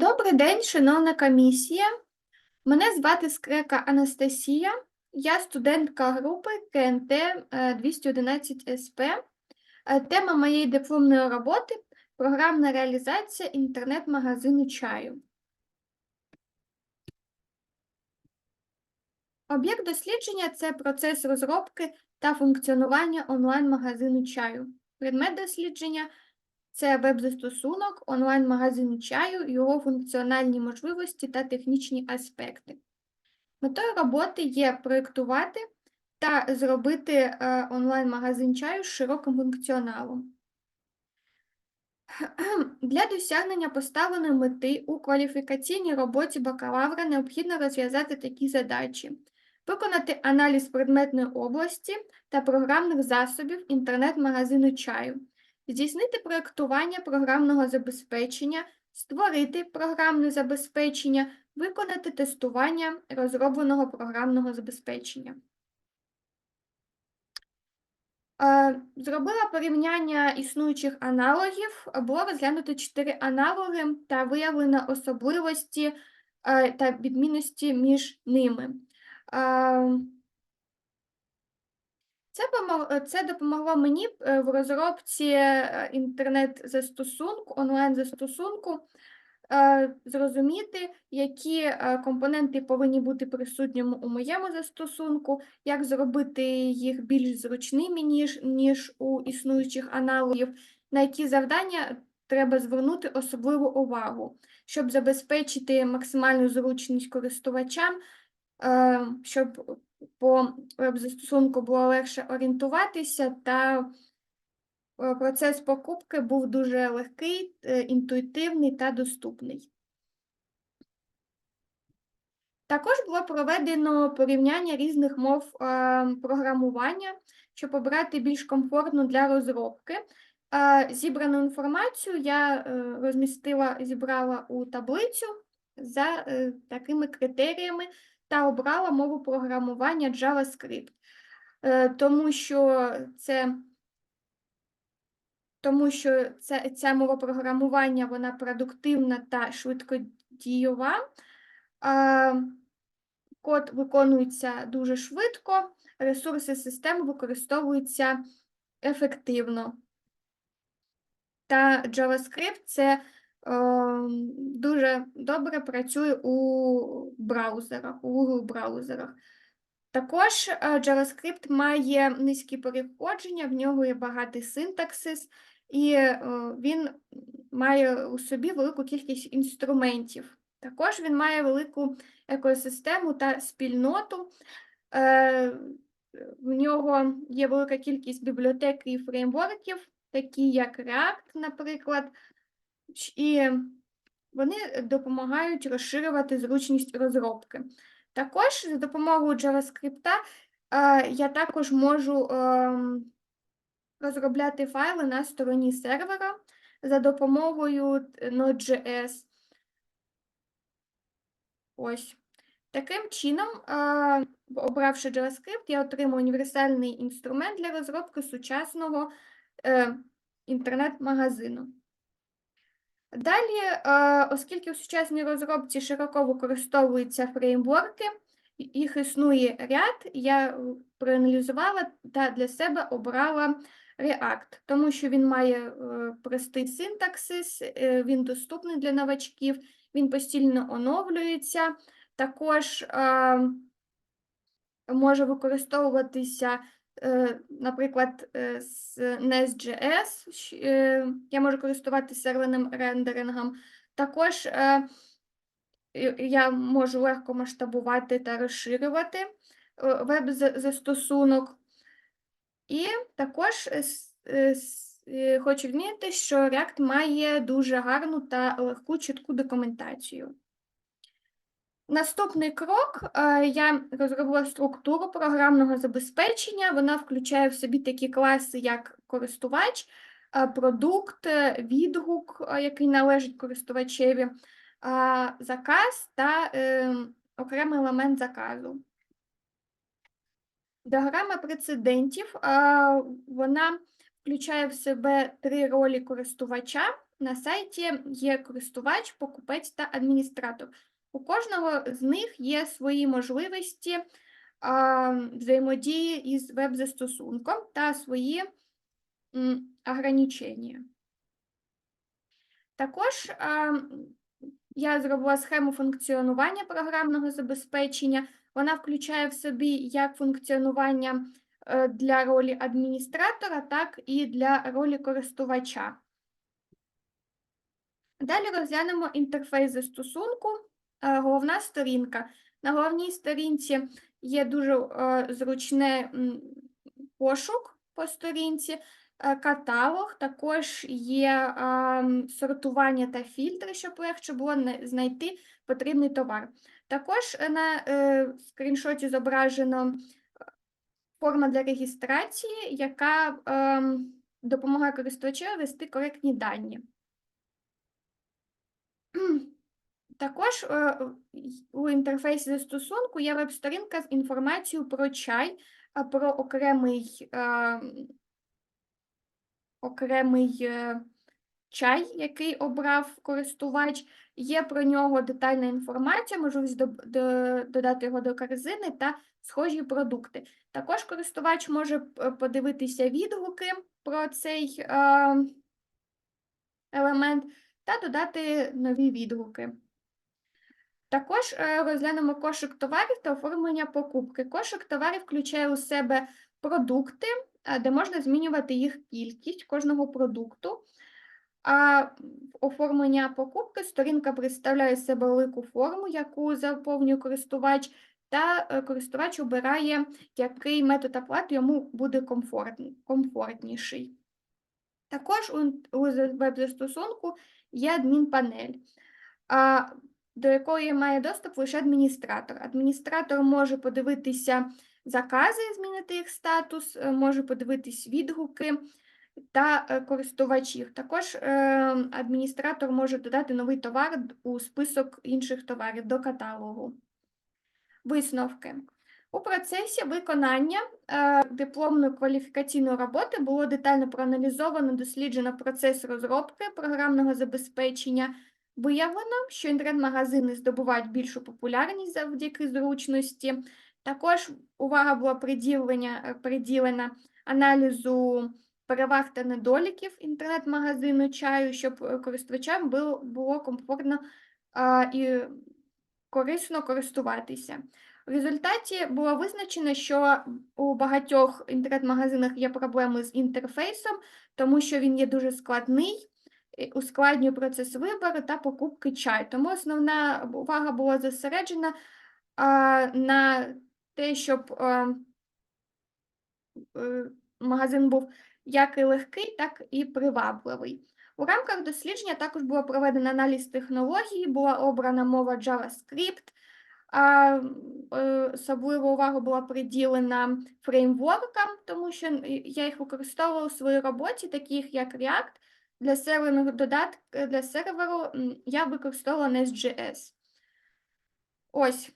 Добрий день, шановна комісія. Мене звати Скрека Анастасія. Я студентка групи КНТ е, 211 СП. Тема моєї дипломної роботи програмна реалізація інтернет-магазину чаю. Об'єкт дослідження це процес розробки та функціонування онлайн-магазину чаю. Предмет дослідження це веб-застосунок онлайн-магазину чаю, його функціональні можливості та технічні аспекти. Метою роботи є проєктувати та зробити е, онлайн-магазин чаю з широким функціоналом. Для досягнення поставленої мети у кваліфікаційній роботі бакалавра необхідно розв'язати такі задачі: виконати аналіз предметної області та програмних засобів інтернет-магазину чаю, здійснити проєктування програмного забезпечення, створити програмне забезпечення, виконати тестування розробленого програмного забезпечення. Е, Зробила порівняння існуючих аналогів. Було розглянуто чотири аналоги та виявлено особливості е, та відмінності між ними. Е, Це помо- це допомогло мені е, в розробці е, інтернет-застосунку, онлайн-застосунку, зрозуміти, які компоненти повинні бути присутніми у моєму застосунку, як зробити їх більш зручними, ніж, ніж у існуючих аналогів, на які завдання треба звернути особливу увагу, щоб забезпечити максимальну зручність користувачам, щоб по веб-застосунку було легше орієнтуватися та е, процес покупки був дуже легкий, е, інтуїтивний та доступний. Також було проведено порівняння різних мов е, програмування, щоб обрати більш комфортну для розробки. Е, Зібрану інформацію я е, розмістила, зібрала у таблицю за е, такими критеріями та обрала мову програмування JavaScript, Е, тому що це тому що це, ця мова програмування вона продуктивна та швидкодієва. Код виконується дуже швидко, ресурси системи використовуються ефективно. Та JavaScript це дуже добре працює у браузерах, у Google браузерах. Також е, JavaScript має низькі переходження, в нього є багатий синтаксис, і е, він має у собі велику кількість інструментів. Також він має велику екосистему та спільноту. Е, В нього є велика кількість бібліотек і фреймворків, такі як React, наприклад, і вони допомагають розширювати зручність розробки. Також за допомогою JavaScript е, я також можу ем, розробляти файли на стороні сервера за допомогою Node.js. Ось. Таким чином, е, обравши JavaScript, я отримую універсальний інструмент для розробки сучасного е, інтернет-магазину. Далі, е, оскільки в сучасній розробці широко використовуються фреймворки, їх існує ряд, я проаналізувала та для себе обрала React, тому що він має е, простий синтаксис, е, він доступний для новачків, він постійно оновлюється. Також може використовуватися, наприклад, е, з Nest.js. е, Я можу користуватися серверним рендерингом. Також е, я можу легко масштабувати та розширювати е, веб-застосунок. І також е, е, е, хочу відмітити, що React має дуже гарну та легку чітку документацію. Наступний крок е, я розробила структуру програмного забезпечення. Вона включає в собі такі класи, як користувач, е, продукт, е, відгук, який належить користувачеві, заказ та окремий елемент заказу. Діаграма прецедентів, вона включає в себе три ролі користувача. На сайті є користувач, покупець та адміністратор. У кожного з них є свої можливості а, взаємодії із веб-застосунком та свої ограничення. Також а, я зробила схему функціонування програмного забезпечення. Вона включає в собі як функціонування е, для ролі адміністратора, так і для ролі користувача. Далі розглянемо інтерфейс застосунку. Е, Головна сторінка. На головній сторінці є дуже е, зручне м, пошук по сторінці, е, каталог, також є сортування та фільтри, щоб легше було знайти потрібний товар. Також на скріншоті зображено форма для реєстрації, яка допомагає користувачу ввести коректні дані. Також е, у інтерфейсі застосунку є веб-сторінка з інформацією про чай, про окремий, е, окремий е, чай, який обрав користувач. Є про нього детальна інформація, можливість додати його до корзини та схожі продукти. Також користувач може подивитися відгуки про цей елемент та додати нові відгуки. Також е, розглянемо кошик товарів та оформлення покупки. Кошик товарів включає у себе продукти, е, де можна змінювати їх кількість кожного продукту. А оформлення покупки сторінка представляє себе велику форму, яку заповнює користувач, та е, користувач обирає, який метод оплати йому буде комфортніший. Також у, веб-застосунку є адмінпанель, до якої має доступ лише адміністратор. Адміністратор може подивитися закази, змінити їх статус, е, може подивитись відгуки та е, користувачів. Також е, адміністратор може додати новий товар у список інших товарів до каталогу. Висновки. У процесі виконання дипломної кваліфікаційної роботи було детально проаналізовано, досліджено процес розробки програмного забезпечення. Виявлено, що інтернет-магазини здобувають більшу популярність завдяки зручності. Також увага була е, приділена аналізу переваг та недоліків інтернет-магазину чаю, щоб е, користувачам було, було комфортно е, і корисно користуватися. В результаті було визначено, що у багатьох інтернет-магазинах є проблеми з інтерфейсом, тому що він є дуже складний, ускладнює процес вибору та покупки чаю. Тому основна увага була зосереджена на те, щоб а, е, магазин був як і легкий, так і привабливий. У рамках дослідження також було проведено аналіз технології, була обрана мова JavaScript, е, особлива увага була приділена фреймворкам, тому що я їх використовувала у своїй роботі, таких як React. Для серверних додатків для серверу я використовувала Nest.js. Ось.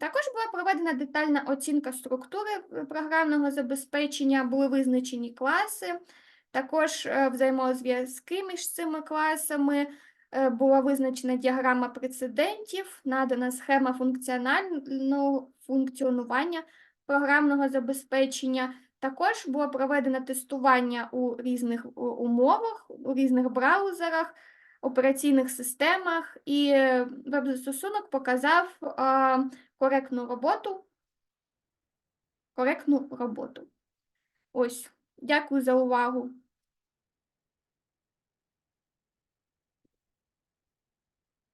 Також була проведена детальна оцінка структури е, програмного забезпечення, були визначені класи, також е, взаємозв'язки між цими класами, е, була визначена діаграма прецедентів, надана схема функціонального функціонування програмного забезпечення. Також було проведено тестування у різних умовах, у різних браузерах, операційних системах, і е, веб-застосунок показав а, коректну роботу. Коректну роботу. Ось, дякую за увагу.